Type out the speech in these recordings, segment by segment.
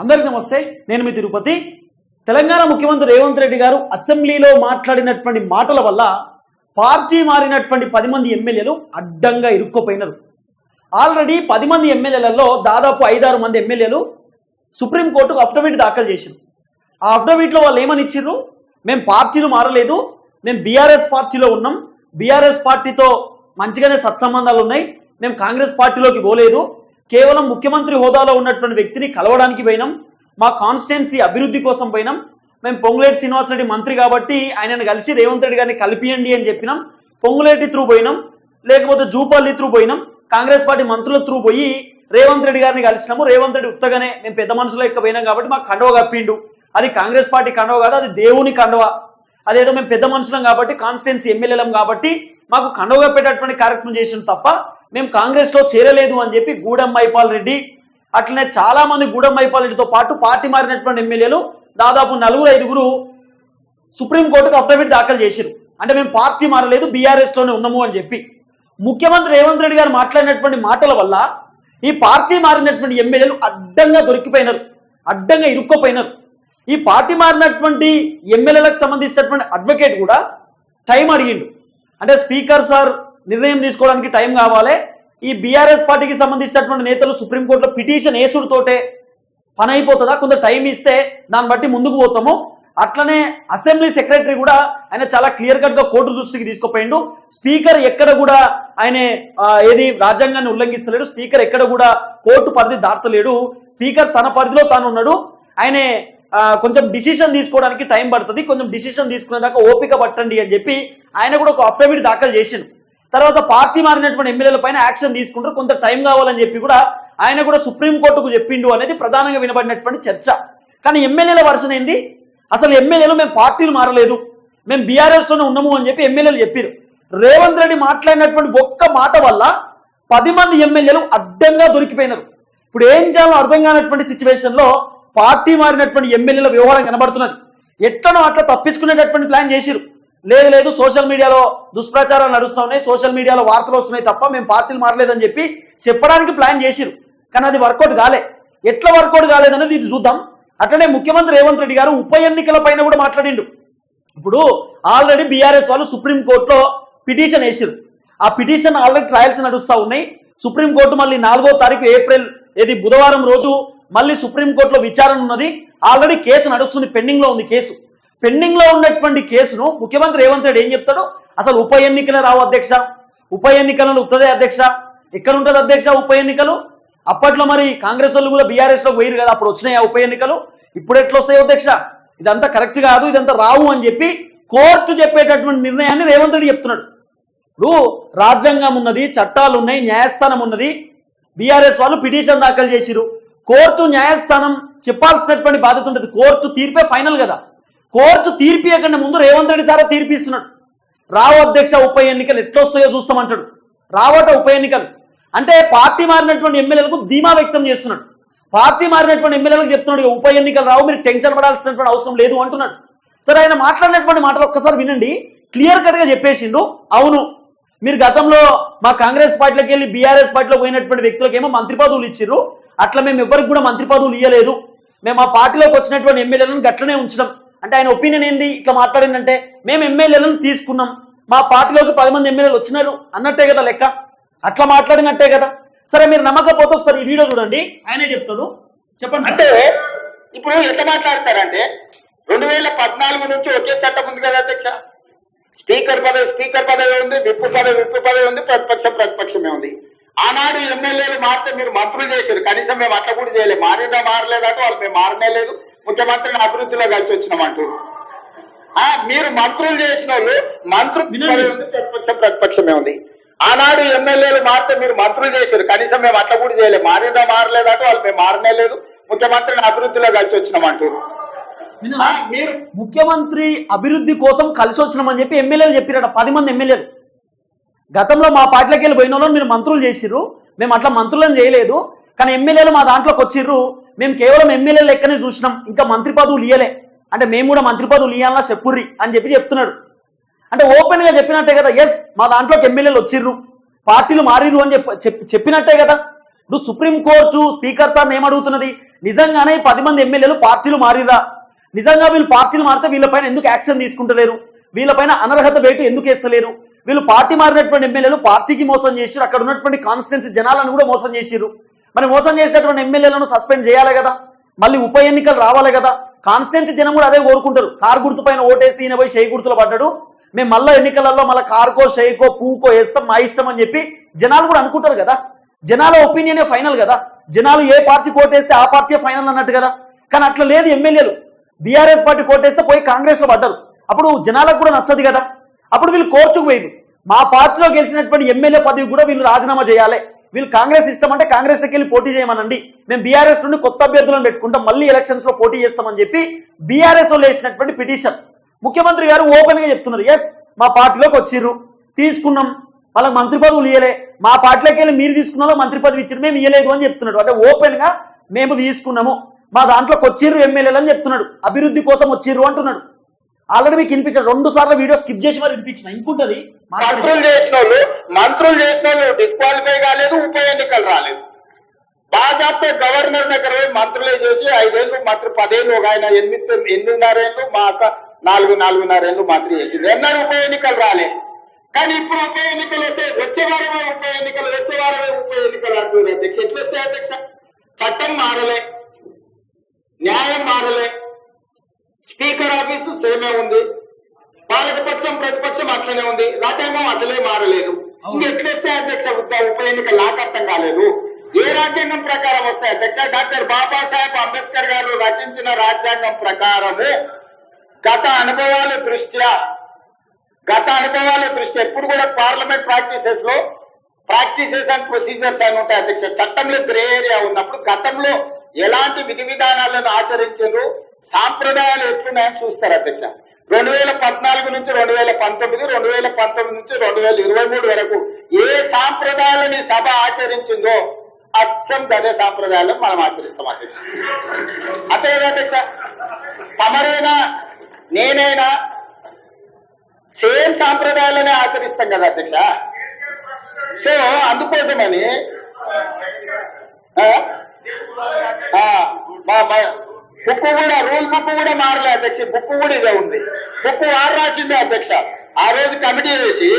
అందరికీ నమస్తే. నేను మీ తిరుపతి. తెలంగాణ ముఖ్యమంత్రి రేవంత్ రెడ్డి గారు అసెంబ్లీలో మాట్లాడినటువంటి మాటల వల్ల పార్టీ మారినటువంటి పది మంది ఎమ్మెల్యేలు అడ్డంగా ఇరుక్కుపోయినారు. ఆల్రెడీ పది మంది ఎమ్మెల్యేలలో దాదాపు ఐదారు మంది ఎమ్మెల్యేలు సుప్రీంకోర్టుకు అఫిడవిట్ దాఖలు చేశారు ఆ అఫిడవిట్లో వాళ్ళు ఏమని ఇచ్చిర్రు మేము పార్టీలు మారలేదు. మేము బీఆర్ఎస్ పార్టీలో ఉన్నాం. బీఆర్ఎస్ పార్టీతో మంచిగానే సత్సంబంధాలు ఉన్నాయి. మేము కాంగ్రెస్ పార్టీలోకి పోలేదు. కేవలం ముఖ్యమంత్రి హోదాలో ఉన్నటువంటి వ్యక్తిని కలవడానికి పోయినాం. మా కాన్స్టిట్యున్సీ అభివృద్ధి కోసం పోయినాం. మేము పొంగులేటి శ్రీనివాసరెడ్డి మంత్రి కాబట్టి ఆయనను కలిసి రేవంత్ రెడ్డి గారిని కలిపియండి అని చెప్పినాం. పొంగులేటి త్రూ పోయినాం. లేకపోతే జూపల్లి త్రూ పోయినాం. కాంగ్రెస్ పార్టీ మంత్రుల త్రూ పోయి రేవంత్ రెడ్డి గారిని కలిసినాము. రేవంత్ రెడ్డి ఉత్తగానే మేము పెద్ద మనుషుల యొక్క పోయినాం కాబట్టి మాకు కండవ కప్పిండు. అది కాంగ్రెస్ పార్టీ కండవ కాదు అది దేవుని కండవ. అదేదో మేము పెద్ద మనుషులం కాబట్టి కాన్స్టిట్యున్సీ ఎమ్మెల్యేలం కాబట్టి మాకు కండవ కప్పేటటువంటి కార్యక్రమం చేసిన తప్ప మేము కాంగ్రెస్లో చేరలేదు అని చెప్పి గూడెం మైపాల్ రెడ్డి అట్లనే చాలా మంది గూడెం మైపాల్ రెడ్డితో పాటు పార్టీ మారినటువంటి ఎమ్మెల్యేలు దాదాపు నలుగురు ఐదుగురు సుప్రీంకోర్టుకు అఫిడవిట్ దాఖలు చేశారు అంటే మేము పార్టీ మారలేదు బీఆర్ఎస్లోనే ఉన్నాము అని చెప్పి. ముఖ్యమంత్రి రేవంత్ రెడ్డి గారు మాట్లాడినటువంటి మాటల వల్ల ఈ పార్టీ మారినటువంటి ఎమ్మెల్యేలు అడ్డంగా దొరికిపోయినారు అడ్డంగా ఇరుక్కుపోయినారు. ఈ పార్టీ మారినటువంటి ఎమ్మెల్యేలకు సంబంధించినటువంటి అడ్వకేట్ కూడా టైం అడిగిండు. అంటే స్పీకర్ సార్ నిర్ణయం తీసుకోవడానికి టైం కావాలి. ఈ బీఆర్ఎస్ పార్టీకి సంబంధించినటువంటి నేతలు సుప్రీంకోర్టులో పిటిషన్ వేసుడుతోటే పని అయిపోతుందా? కొంత టైం ఇస్తే దాన్ని బట్టి ముందుకు పోతాము. అట్లనే అసెంబ్లీ సెక్రటరీ కూడా ఆయన చాలా క్లియర్ కట్గా కోర్టు దృష్టికి తీసుకుపోయిండు. స్పీకర్ ఎక్కడ కూడా ఆయన ఏది రాజ్యాంగాన్ని ఉల్లంఘిస్తలేడు. స్పీకర్ ఎక్కడ కూడా కోర్టు పరిధి దాటలేడు. స్పీకర్ తన పరిధిలో తాను ఉన్నాడు. ఆయన కొంచెం డిసిషన్ తీసుకోవడానికి టైం పడుతుంది. కొంచెం డిసిషన్ తీసుకునేదాకా ఓపిక పట్టండి అని చెప్పి ఆయన కూడా ఒక అఫిడవిట్ దాఖలు చేసిండు. తర్వాత పార్టీ మారినటువంటి ఎమ్మెల్యేల పైన యాక్షన్ తీసుకుంటారు. కొంత టైం కావాలని చెప్పి కూడా ఆయన కూడా సుప్రీంకోర్టుకు చెప్పిండు అనేది ప్రధానంగా వినబడినటువంటి చర్చ. కానీ ఎమ్మెల్యేల వర్షన్ ఏంది? అసలు ఎమ్మెల్యేలు మేము పార్టీలు మారలేదు. మేము బీఆర్ఎస్లోనే ఉన్నాము అని చెప్పి ఎమ్మెల్యేలు చెప్పారు. రేవంత్ రెడ్డి మాట్లాడినటువంటి ఒక్క మాట వల్ల పది మంది ఎమ్మెల్యేలు అడ్డంగా దొరికిపోయినారు. ఇప్పుడు ఏం చేయాలో అర్థం కానటువంటి సిచ్యువేషన్లో పార్టీ మారినటువంటి ఎమ్మెల్యేల వ్యవహారం కనబడుతున్నది. ఎట్లనో అట్లా తప్పించుకునేటటువంటి ప్లాన్ చేసిరు. లేదు లేదు సోషల్ మీడియాలో దుష్ప్రచారాలు నడుస్తూ ఉన్నాయి సోషల్ మీడియాలో వార్తలు వస్తున్నాయి తప్ప మేము పార్టీలు మారలేదని చెప్పి చెప్పడానికి ప్లాన్ చేసిరు కానీ అది వర్కౌట్ కాలే. ఎట్లా వర్కౌట్ కాలేదనేది ఇది చూద్దాం. అట్లనే ముఖ్యమంత్రి రేవంత్ రెడ్డి గారు ఉప ఎన్నికల పైన కూడా మాట్లాడిండు. ఇప్పుడు ఆల్రెడీ బీఆర్ఎస్ వాళ్ళు సుప్రీంకోర్టులో పిటిషన్ వేసారు ఆ పిటిషన్ ఆల్రెడీ ట్రయల్స్ నడుస్తూ ఉన్నాయి. సుప్రీంకోర్టు మళ్ళీ నాలుగో తారీఖు ఏప్రిల్ ఏది బుధవారం రోజు మళ్ళీ సుప్రీంకోర్టులో విచారణ ఉన్నది. ఆల్రెడీ కేసు నడుస్తుంది పెండింగ్లో ఉంది కేసు. పెండింగ్లో ఉన్నటువంటి కేసును ముఖ్యమంత్రి రేవంత్ రెడ్డి ఏం చెప్తాడు? అసలు ఉప ఎన్నికలే రావు అధ్యక్ష. ఉప ఎన్నికలను ఉత్తదే అధ్యక్ష. ఎక్కడ ఉంటుంది అధ్యక్ష ఉప ఎన్నికలు? అప్పట్లో మరి కాంగ్రెస్ వాళ్ళు కూడా బీఆర్ఎస్లో పోయిరు కదా అప్పుడు వచ్చినాయి ఆ ఉప ఎన్నికలు? ఇప్పుడు ఎట్లా వస్తాయి అధ్యక్ష? ఇదంతా కరెక్ట్ కాదు ఇదంతా రావు అని చెప్పి కోర్టు చెప్పేటటువంటి నిర్ణయాన్ని రేవంత్ రెడ్డి చెప్తున్నాడు. ఇప్పుడు రాజ్యాంగం ఉన్నది చట్టాలు ఉన్నాయి న్యాయస్థానం ఉన్నది. బీఆర్ఎస్ వాళ్ళు పిటిషన్ దాఖలు చేసిరు కోర్టు న్యాయస్థానం చెప్పాల్సినటువంటి బాధ్యత ఉంటుంది కోర్టు తీర్పే ఫైనల్ కదా. కోర్టు తీర్పియకుండా ముందు రేవంత్ రెడ్డి సారా తీర్పిస్తున్నాడు. రావు అధ్యక్ష ఉప ఎన్నికలు ఎట్లొస్తాయో చూస్తామంటాడు. రావట ఉప ఎన్నికలు. అంటే పార్టీ మారినటువంటి ఎమ్మెల్యేలకు ధీమా వ్యక్తం చేస్తున్నాడు. పార్టీ మారినటువంటి ఎమ్మెల్యేలకు చెప్తున్నాడు ఉప ఎన్నికలు రావు మీరు టెన్షన్ పడాల్సినటువంటి అవసరం లేదు అంటున్నాడు. సరే ఆయన మాట్లాడినటువంటి మాటలు ఒక్కసారి వినండి. క్లియర్ కట్గా చెప్పేసిండు. అవును మీరు గతంలో మా కాంగ్రెస్ పార్టీలోకి వెళ్ళి బీఆర్ఎస్ పార్టీలో పోయినటువంటి వ్యక్తులకేమో మంత్రి పదవులు ఇచ్చిర్రు. అట్లా మేము ఎవరికి కూడా మంత్రి పదవులు ఇవ్వలేదు మేము ఆ పార్టీలోకి వచ్చినటువంటి ఎమ్మెల్యేలను గట్లనే ఉంచడం. అంటే ఆయన ఒపీనియన్ ఏంది? ఇట్లా మాట్లాడిందంటే మేము ఎమ్మెల్యేలను తీసుకున్నాం. మా పార్టీలోకి పది మంది ఎమ్మెల్యేలు వచ్చినారు. అన్నట్టే కదా లెక్క? అట్లా మాట్లాడినట్టే కదా? సరే మీరు నమ్మకపోతే ఒకసారి ఈ వీడియో చూడండి. ఆయనే చెప్తాడు. చెప్పండి అంటే ఇప్పుడు ఎట్లా మాట్లాడతారంటే రెండు వేల పద్నాలుగు నుంచి ఒకే చట్టం ఉంది కదా అధ్యక్ష? స్పీకర్ పదవి స్పీకర్ పదవి ఉంది విప్పు పదవి విప్పు పదవి ఉంది ప్రతిపక్షం ప్రతిపక్షమే ఉంది. ఆనాడు ఎమ్మెల్యేలు మారితే మీరు మంత్రులు చేశారు. కనీసం మేము అట్లా కూడా చేయలేదు. మారినా మారలేదట వాళ్ళు మేము మారనే లేదు. ముఖ్యమంత్రిని అభివృద్ధిలో కలిసి వచ్చినామంటూ. ఆ మీరు మంత్రులు చేసిన వాళ్ళు ఉంది ప్రతిపక్షం ప్రతిపక్షమే ఉంది. ఆనాడు ఎమ్మెల్యేలు మారితే మీరు మంత్రులు చేశారు. కనీసం మేము అట్లా కూడా చేయలేదు. మారినా మారలేదట వాళ్ళు మేము మారనే లేదు. ముఖ్యమంత్రిని అభివృద్ధిలో కలిసి వచ్చినామంటూ. మీరు ముఖ్యమంత్రి అభివృద్ధి కోసం కలిసి వచ్చినామని చెప్పి ఎమ్మెల్యేలు చెప్పిరట. పది మంది ఎమ్మెల్యేలు. గతంలో మా పార్టీలోకి వెళ్ళి పోయిన మీరు మంత్రులు చేసిర్రు. మేము అట్లా మంత్రులను చేయలేదు. కానీ ఎమ్మెల్యేలు మా దాంట్లోకి వచ్చిర్రు. మేము కేవలం ఎమ్మెల్యే లెక్కనే చూసినాం. ఇంకా మంత్రి పదవులు ఇయ్యలే. అంటే మేము కూడా మంత్రి పదవులు ఇయ్యాలా చెప్పుర్రి అని చెప్పి చెప్తున్నాడు అంటే ఓపెన్గా చెప్పినట్టే కదా ఎస్ మా దాంట్లోకి ఎమ్మెల్యేలు వచ్చిర్రు. పార్టీలు మారిరు అని చెప్పినట్టే కదా. ఇప్పుడు సుప్రీం కోర్టు స్పీకర్ సార్ ఏమడుగుతున్నది నిజంగానే పది మంది ఎమ్మెల్యేలు పార్టీలు మారిరా నిజంగా వీళ్ళు పార్టీలు మారితే వీళ్ళపైన ఎందుకు యాక్షన్ తీసుకుంటలేరు? వీళ్ళపైన అనర్హత వేటు ఎందుకు వేస్తలేరు? వీళ్ళు పార్టీ మారినటువంటి ఎమ్మెల్యేలు పార్టీకి మోసం చేసిరు అక్కడ ఉన్నటువంటి కాన్స్టిట్యున్సీ జనాలను కూడా మోసం చేసిరు మరి మోసం చేసినటువంటి ఎమ్మెల్యేలను సస్పెండ్ చేయాలి కదా. మళ్ళీ ఉప ఎన్నికలు రావాలి కదా. కాన్స్టిట్యున్సీ జనం కూడా అదే కోరుకుంటారు. కారు గుర్తు పైన ఓటేసి ఈయన పోయి షెయి గుర్తులు పడ్డాడు. మేము మళ్ళీ ఎన్నికలలో మళ్ళీ కారుకో షెయికో పూకో వేస్తాం మా ఇష్టం అని చెప్పి జనాలు కూడా అనుకుంటారు కదా. జనాల ఒపీనియనే ఫైనల్ కదా. జనాలు ఏ పార్టీ కోటేస్తే ఆ పార్టీ ఫైనల్ అన్నట్టు కదా. కానీ అట్లా లేదు ఎమ్మెల్యేలు. బీఆర్ఎస్ పార్టీ కోటేస్తే పోయి కాంగ్రెస్లో పడ్డారు. అప్పుడు జనాలకు కూడా నచ్చదు కదా. అప్పుడు వీళ్ళు కోర్టుకు పోయారు మా పార్టీలో గెలిచినటువంటి ఎమ్మెల్యే పదవి కూడా వీళ్ళు రాజీనామా చేయాలి. వీళ్ళు కాంగ్రెస్ ఇష్టం అంటే కాంగ్రెస్కి వెళ్ళి పోటీ చేయమనండి. మేము బీఆర్ఎస్ నుండి కొత్త అభ్యర్థులను పెట్టుకుంటాం మళ్ళీ ఎలక్షన్స్లో పోటీ చేస్తామని చెప్పి బీఆర్ఎస్ వాళ్ళు వేసినటువంటి పిటిషన్. ముఖ్యమంత్రి గారు ఓపెన్గా చెప్తున్నారు ఎస్ మా పార్టీలోకి వచ్చిర్రు తీసుకున్నాం వాళ్ళకి మంత్రి పదవులు ఇయ్యలే. మా పార్టీలోకి వెళ్ళి మీరు తీసుకున్నారో మంత్రి పదవి ఇచ్చారు మేము ఇయ్యలేదు అని చెప్తున్నాడు. అంటే ఓపెన్గా మేము తీసుకున్నాము మా దాంట్లోకి వచ్చిర్రు ఎమ్మెల్యేలు అని చెప్తున్నాడు. అభివృద్ధి కోసం వచ్చిర్రు అంటున్నాడు. ఆల్రెడీ మీకు వినిపించారు రెండు సార్లు వీడియో స్కిప్ చేసి మరి వినిపించిన. ఇంకుంటది? మంత్రులు చేసిన వాళ్ళు మంత్రులు చేసిన వాళ్ళు డిస్క్వాలిఫై కాలేదు ఉప ఎన్నికలు రాలేదు. బాజాప్తో గవర్నర్ దగ్గర మంత్రులే చేసి ఐదేళ్ళు మంత్రి పదేళ్ళు ఒక ఆయన ఎనిమిది ఎనిమిదిన్నరేళ్ళు మా అక్క నాలుగు నాలుగున్నరేళ్ళు మంత్రి చేసింది. ఎన్నడూ ఉప ఎన్నికలు రాలే. కానీ ఇప్పుడు ఉప ఎన్నికలు వస్తే వచ్చే వారమే ఉప ఎన్నికలు వచ్చే వారమే ఉప ఎన్నికలు అంటున్నారు అధ్యక్ష. ఎట్లా వస్తాయి అధ్యక్ష? చట్టం మారలే న్యాయం మారలే. స్పీకర్ ఆఫీసు సేమే ఉంది. పాలకపక్షం ప్రతిపక్షం అట్లనే ఉంది. రాజ్యాంగం అసలే మారలేదు. ఇంకెట్లేస్తే అధ్యక్ష ఉప ఉప ఎన్నిక లాకర్థం కాలేదు. ఏ రాజ్యాంగం ప్రకారం వస్తాయి అధ్యక్ష? డాక్టర్ బాబాసాహెబ్ అంబేద్కర్ గారు రచించిన రాజ్యాంగం ప్రకారము గత అనుభవాల దృష్ట్యా గత అనుభవాల దృష్ట్యా ఎప్పుడు కూడా పార్లమెంట్ ప్రాక్టీసెస్లో ప్రాక్టీసెస్ అండ్ ప్రొసీజర్స్ అని ఉంటాయి అధ్యక్ష. చట్టంలో గ్రే ఏరియా ఉన్నప్పుడు గతంలో ఎలాంటి విధి విధానాలను ఆచరించారు? సాంప్రదాయాలు ఎట్లున్నాయని చూస్తారు అధ్యక్ష. రెండు వేల పద్నాలుగు నుంచి రెండు వేల పంతొమ్మిది రెండు వేల పంతొమ్మిది నుంచి రెండు వేల ఇరవై మూడు వరకు ఏ సాంప్రదాయాలని సభ ఆచరించిందో అచ్చం గదే సాంప్రదాయాలను మనం ఆచరిస్తాం అధ్యక్ష. అంతే కదా అధ్యక్ష తమరైనా నేనైనా సేమ్ సాంప్రదాయాలనే ఆచరిస్తాం కదా అధ్యక్ష. సో అందుకోసమని మా- బుక్ కూడా రూల్ బుక్ కూడా మారలే అధ్యక్ష బుక్ కూడా ఇదే ఉంది. బుక్ వారు రాసిందే అధ్యక్ష. ఆ రోజు కమిటీ వేసి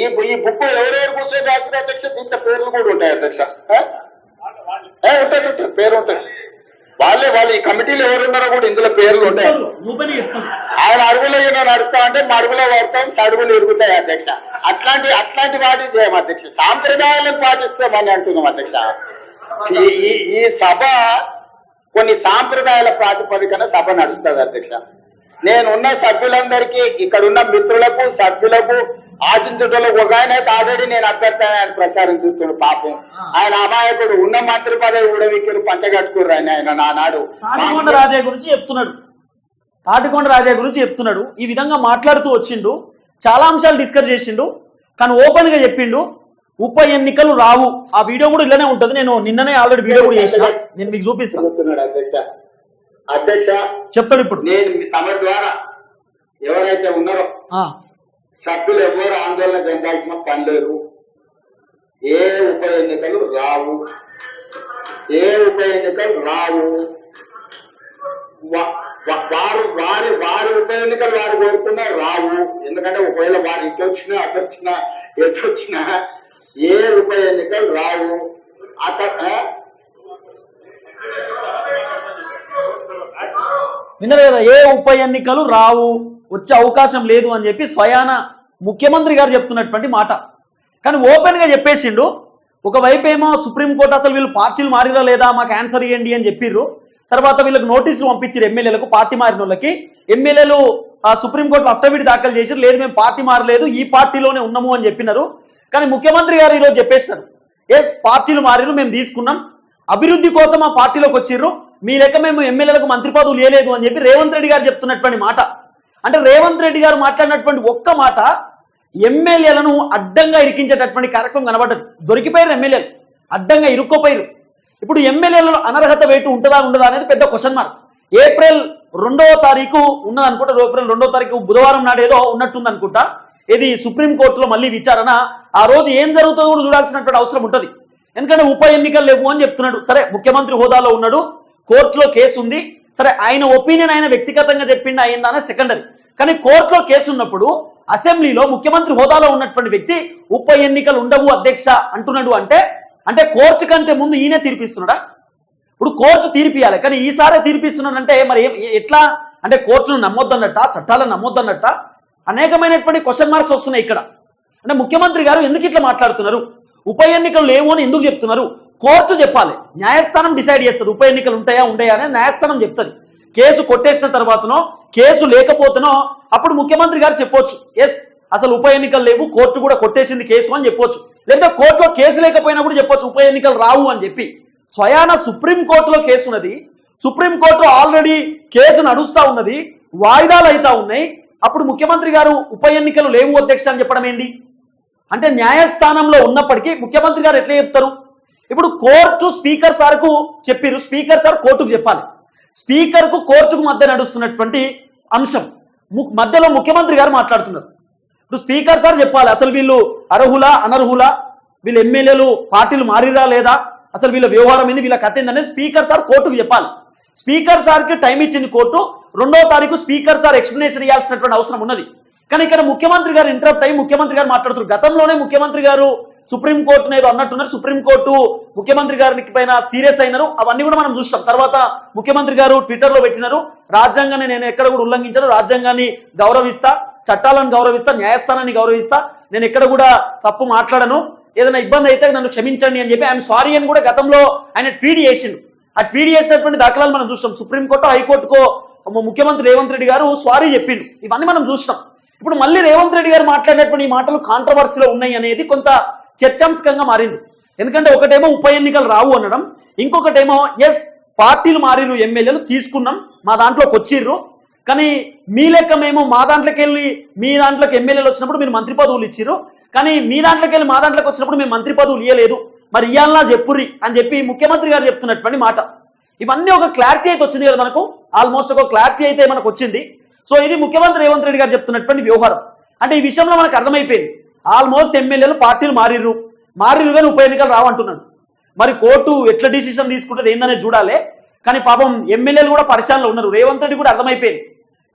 ఈ ఈ బుక్ ఎవరెవరు కూర్చొని రాసిన అధ్యక్ష? దీంట్లో పేర్లు కూడా ఉంటాయి అధ్యక్ష. ఉంటుంది ఉంటుంది పేరు ఉంటుంది వాళ్ళే వాళ్ళు ఈ కమిటీలో ఎవరున్నారో కూడా ఇందులో పేర్లు ఉంటాయి. ఆయన అడుగులో ఈయన నడుస్తా అంటే మా అడుగులో పడతాం సడుగులు ఇరుగుతాయి అధ్యక్ష. అట్లాంటి అట్లాంటి వాటి చేయం అధ్యక్ష. సాంప్రదాయాలను పాటిస్తామని అంటున్నాం అధ్యక్ష. ఈ సభ కొన్ని సాంప్రదాయాల ప్రాతిపదికన సభ నడుస్తుంది అధ్యక్ష. నేనున్న సభ్యులందరికీ ఇక్కడ ఉన్న మిత్రులకు సభ్యులకు ఆశించటంలో ఒక ఆయన అయితే ఆల్రెడీ నేను అభ్యర్థి ఆయన ప్రచారం చూస్తున్నాడు పాపం. ఆయన అమాయకుడు ఉన్న మంత్రి పదవి కూడా విక్కిరు పంచగట్టుకుర్రు ఆయన ఆయన నానాడు. తాటికొండ రాజయ్య గురించి చెప్తున్నాడు. తాటికొండ రాజయ్య గురించి చెప్తున్నాడు. ఈ విధంగా మాట్లాడుతూ వచ్చిండు. చాలా అంశాలు డిస్కస్ చేసిండు. కానీ ఓపెన్గా చెప్పిండు. ఉప ఎన్నికలు రావు. ఆ వీడియో కూడా ఇలానే ఉంటది. నేను నిన్ననే ఆల్రెడీ వీడియో కూడా చేసిన. నేను మీకు చూపిస్తాను అధ్యక్ష. అధ్యక్ష చెప్తాడు ఇప్పుడు. నేను మీ తమ ద్వారా ఎవరైతే ఉన్నారో సభ్యులు ఎవరు ఆందోళన చెందాల్సిన పని లేదు. ఏ ఉప ఎన్నికలు రావు. ఏ ఉప ఎన్నికలు రావు. వారు వారి వారి ఉప ఎన్నికలు వారు కోరుకున్నా రావు. ఎందుకంటే ఒకవేళ వారు ఇటు వచ్చినా అటు వచ్చినా ఎటు వచ్చినా ఏ ఉప ఎన్నికలు రావు? అట విన్నారు కదా ఏ ఉప ఎన్నికలు రావు? వచ్చే అవకాశం లేదు అని చెప్పి స్వయాన ముఖ్యమంత్రి గారు చెప్తున్నటువంటి మాట. కానీ ఓపెన్గా చెప్పేసిండు ఒకవైపు ఏమో సుప్రీంకోర్టు అసలు వీళ్ళు పార్టీలు మారిరా లేదా మాకు ఆన్సర్ ఇవ్వండి అని చెప్పిర్రు. తర్వాత వీళ్ళకి నోటీసులు పంపించారు ఎమ్మెల్యేలకు పార్టీ మారిన వాళ్ళకి. ఎమ్మెల్యేలు సుప్రీంకోర్టులో అఫిడవిట్ దాఖలు చేసి లేదు మేము పార్టీ మారలేదు ఈ పార్టీలోనే ఉన్నాము అని చెప్పినారు. కానీ ముఖ్యమంత్రి గారు ఈరోజు చెప్పేశారు. ఎస్ పార్టీలు మారిరు మేము తీసుకున్నాం. అభివృద్ధి కోసం ఆ పార్టీలోకి వచ్చిర్రు. మీ లెక్క మేము ఎమ్మెల్యేలకు మంత్రి పదవులు ఇవ్వలేదు అని చెప్పి రేవంత్ రెడ్డి గారు చెప్తున్నటువంటి మాట. అంటే రేవంత్ రెడ్డి గారు మాట్లాడినటువంటి ఒక్క మాట ఎమ్మెల్యేలను అడ్డంగా ఇరికించేటటువంటి కార్యక్రమం కనబడ్డది. దొరికిపోయారు ఎమ్మెల్యేలు. అడ్డంగా ఇరుక్కోపోయారు ఇప్పుడు ఎమ్మెల్యేలలో అనర్హత వేటు ఉంటుందా ఉండదా అనేది పెద్ద క్వశ్చన్ మార్క్ ఏప్రిల్ రెండవ తారీఖు ఉన్నదనుకుంటా ఏప్రిల్ రెండవ తారీఖు బుధవారం నాడు ఏదో ఉన్నట్టుంది అనుకుంటా ఇది సుప్రీంకోర్టులో మళ్ళీ విచారణ ఆ రోజు ఏం జరుగుతుందో కూడా చూడాల్సినటువంటి అవసరం ఉంటుంది. ఎందుకంటే ఉప ఎన్నికలు లేవు అని చెప్తున్నాడు. సరే ముఖ్యమంత్రి హోదాలో ఉన్నాడు కోర్టులో కేసు ఉంది. సరే ఆయన ఒపీనియన్ ఆయన వ్యక్తిగతంగా చెప్పిండు అయిందనే సెకండరీ. కానీ కోర్టులో కేసు ఉన్నప్పుడు అసెంబ్లీలో ముఖ్యమంత్రి హోదాలో ఉన్నటువంటి వ్యక్తి ఉప ఎన్నికలు ఉండవు అధ్యక్ష అంటున్నాడు అంటే అంటే కోర్టు కంటే ముందు ఈయనే తీర్పిస్తున్నాడా? ఇప్పుడు కోర్టు తీర్పియాలి కానీ ఈసారే తీర్పిస్తున్నాడంటే మరి ఎట్లా? అంటే కోర్టును నమ్మొద్దన్నట్ట? చట్టాలను నమ్మొద్దన్నట్ట? అనేకమైనటువంటి క్వశ్చన్ మార్క్స్ వస్తున్నాయి ఇక్కడ. అంటే ముఖ్యమంత్రి గారు ఎందుకు ఇట్లా మాట్లాడుతున్నారు? ఉప ఎన్నికలు లేవు అని ఎందుకు చెప్తున్నారు? కోర్టు చెప్పాలి. న్యాయస్థానం డిసైడ్ చేస్తుంది. ఉప ఎన్నికలు ఉంటాయా ఉండయా అనేది న్యాయస్థానం చెప్తుంది. కేసు కొట్టేసిన తర్వాతనో కేసు లేకపోతేనో అప్పుడు ముఖ్యమంత్రి గారు చెప్పొచ్చు. ఎస్ అసలు ఉప ఎన్నికలు లేవు కోర్టు కూడా కొట్టేసింది కేసు అని చెప్పొచ్చు. లేదా కోర్టులో కేసు లేకపోయినా కూడా చెప్పొచ్చు ఉప ఎన్నికలు రావు అని చెప్పి. స్వయాన సుప్రీం కోర్టులో కేసు ఉన్నది. సుప్రీంకోర్టు ఆల్రెడీ కేసు నడుస్తూ ఉన్నది వాయిదాలు అవుతా ఉన్నాయి. అప్పుడు ముఖ్యమంత్రి గారు ఉప ఎన్నికలు లేవు అధ్యక్ష అని చెప్పడం ఏంటి? అంటే న్యాయస్థానంలో ఉన్నప్పటికీ ముఖ్యమంత్రి గారు ఎట్లా చెప్తారు? ఇప్పుడు కోర్టు స్పీకర్ సార్కు చెప్పారు స్పీకర్ సార్ కోర్టుకు చెప్పాలి. స్పీకర్కు కోర్టుకు మధ్య నడుస్తున్నటువంటి అంశం. ము- మధ్యలో ముఖ్యమంత్రి గారు మాట్లాడుతున్నారు. ఇప్పుడు స్పీకర్ సార్ చెప్పాలి అసలు వీళ్ళు అర్హులా అనర్హులా? వీళ్ళు ఎమ్మెల్యేలు పార్టీలు మారిరా లేదా? అసలు వీళ్ళ వ్యవహారం ఏంది? వీళ్ళ కథ ఏంది స్పీకర్ సార్ కోర్టుకు చెప్పాలి. స్పీకర్ సార్కి టైం ఇచ్చింది కోర్టు రెండో తారీఖు స్పీకర్ సార్ ఎక్స్ప్లెనేషన్ ఇవ్వాల్సినటువంటి అవసరం ఉన్నది. కానీ ఇక్కడ ముఖ్యమంత్రి గారు ఇంటరప్ట్ అయ్యి ముఖ్యమంత్రి గారు మాట్లాడుతున్నారు. గతంలోనే ముఖ్యమంత్రి గారు సుప్రీంకోర్టును ఏదో అన్నట్టున్నారు. సుప్రీం కోర్టు ముఖ్యమంత్రి గారికి పైన సీరియస్ అయినారు. అవన్నీ కూడా మనం చూస్తాం. తర్వాత ముఖ్యమంత్రి గారు ట్విట్టర్లో పెట్టినారు. రాజ్యాంగాన్ని నేను ఎక్కడ కూడా ఉల్లంఘించను. రాజ్యాంగాన్ని గౌరవిస్తా చట్టాలను గౌరవిస్తా న్యాయస్థానాన్ని గౌరవిస్తా. నేను ఎక్కడ కూడా తప్పు మాట్లాడను. ఏదైనా ఇబ్బంది అయితే నన్ను క్షమించండి అని చెప్పి ఐఎమ్ సారీ అని కూడా గతంలో ఆయన ట్వీట్ చేసిండు. ఆ ట్వీట్ చేసినటువంటి దాఖలాలు మనం చూస్తాం. సుప్రీంకోర్టు హైకోర్టుకో ముఖ్యమంత్రి రేవంత్ రెడ్డి గారు సారీ చెప్పిండు. ఇవన్నీ మనం చూస్తాం ఇప్పుడు మళ్ళీ రేవంత్ రెడ్డి గారు మాట్లాడినటువంటి ఈ మాటలు కాంట్రవర్సీలో ఉన్నాయి అనేది కొంత చర్చాంశకంగా మారింది. ఎందుకంటే ఒకటేమో ఉప ఎన్నికలు రావు అనడం ఇంకొకటేమో ఎస్ పార్టీలు మారిరు ఎమ్మెల్యేలు తీసుకున్నాం మా దాంట్లోకి వచ్చిర్రు. కానీ మీ లెక్క మేము మా దాంట్లోకి వెళ్ళి మీ దాంట్లోకి ఎమ్మెల్యేలు వచ్చినప్పుడు మీరు మంత్రి పదవులు ఇచ్చిర్రు. కానీ మీ దాంట్లోకి వెళ్ళి మా దాంట్లోకి వచ్చినప్పుడు మేము మంత్రి పదవులు ఇవ్వలేదు మరి ఇయ్యాలనా చెప్పుర్రి అని చెప్పి ముఖ్యమంత్రి గారు చెప్తున్నటువంటి మాట. ఇవన్నీ ఒక క్లారిటీ అయితే వచ్చింది కదా మనకు. ఆల్మోస్ట్ ఒక క్లారిటీ అయితే మనకు వచ్చింది. సో ఇది ముఖ్యమంత్రి రేవంత్ రెడ్డి గారు చెప్తున్నటువంటి వ్యవహారం అంటే ఈ విషయంలో మనకు అర్థమైపోయింది. ఆల్మోస్ట్ ఎమ్మెల్యేలు పార్టీలు మారిరు మారిరు కానీ ఉప ఎన్నికలు రావంటున్నాడు మరి కోర్టు ఎట్లా డిసిషన్ తీసుకుంటుంది ఏందనేది చూడాలి. కానీ పాపం ఎమ్మెల్యేలు కూడా పరిశాలలో ఉన్నారు. రేవంత్ రెడ్డి కూడా అర్థమైపోయింది.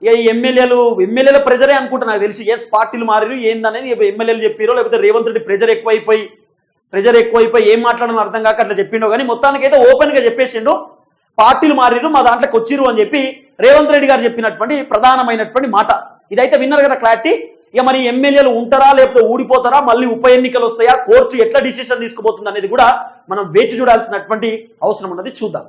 ఇక ఈ ఎమ్మెల్యేలు ఎమ్మెల్యేల ప్రెజరే అనుకుంటా నాకు తెలిసి. ఎస్ పార్టీలు మారిరు ఏందనేది ఎమ్మెల్యేలు చెప్పారో లేకపోతే రేవంత్ రెడ్డి ప్రెజర్ ఎక్కువైపోయి ప్రెజర్ ఎక్కువైపోయి ఏం మాట్లాడాలని అర్థం కాక అట్లా చెప్పిండో కానీ మొత్తానికైతే ఓపెన్గా చెప్పేసిండు. పార్టీలు మారిరు మా దాంట్లోకి వచ్చిరు అని చెప్పి రేవంత్ రెడ్డి గారు చెప్పినటువంటి ప్రధానమైనటువంటి మాట. ఇదైతే విన్నారు కదా క్లారిటీ? ఇక మరి ఎమ్మెల్యేలు ఉంటారా లేకపోతే ఊడిపోతారా మళ్ళీ ఉప ఎన్నికలు వస్తాయా కోర్టు ఎట్లా డిసిషన్ తీసుకుపోతుంది అనేది కూడా మనం వేచి చూడాల్సినటువంటి అవసరం ఉన్నది చూద్దాం.